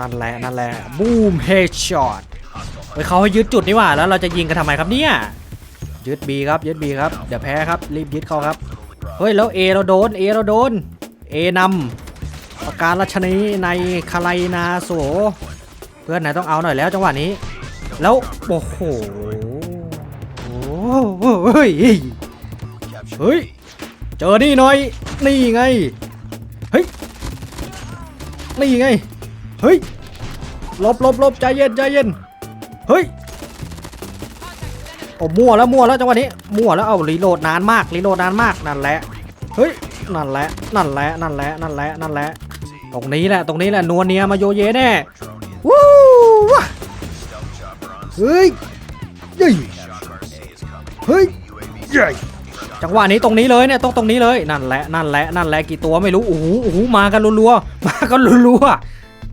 นั่นแหละนั่นแหละบูมเฮดช็อตเฮ้ยเขาให้ยึดจุดนี่ว่าแล้วเราจะยิงกันทำไมครับเนี่ยยึดบีครับยึดบีครับเดี๋ยวแพ้ครับรีบยึดเขาครับเฮ้ยแล้วเอเราโดนเอเราโดนเอนำประการราชนีในคาไลนาโสเพื่อนไหนต้องเอาหน่อยแล้วจังหวะนี้ แล้วโอ้โหโอ้โหเฮ้ยเฮ้ยเจอนี่หน่อยนี่ไงเฮ้ยนี่ไง เฮ้ยลบลบลบใจเย็นใจเย็น เฮ้ยโอ้มั่วแล้วมั่วแล้วจังหวะนี้มั่วแล้วเอารีโหลดนานมากรีโหลดนานมากนั่นแหละเฮ้ยนั่นแหละนั่นแหละนั่นแหละนั่นแหละนั่นแหละตรงนี้แหละตรงนี้แหละนัวเนียมาโยเยแน่วู้ว้าเฮ้ยเฮ้ยเฮ้ยเฮ้จังหวะนี้ตรงนี้เลยเนี่ยต้องตรงนี้เลยนั่นแหละนั่นแหละนั่นแหละกี่ตัวไม่รู้โอ้โหมากันรัวๆมากันรัว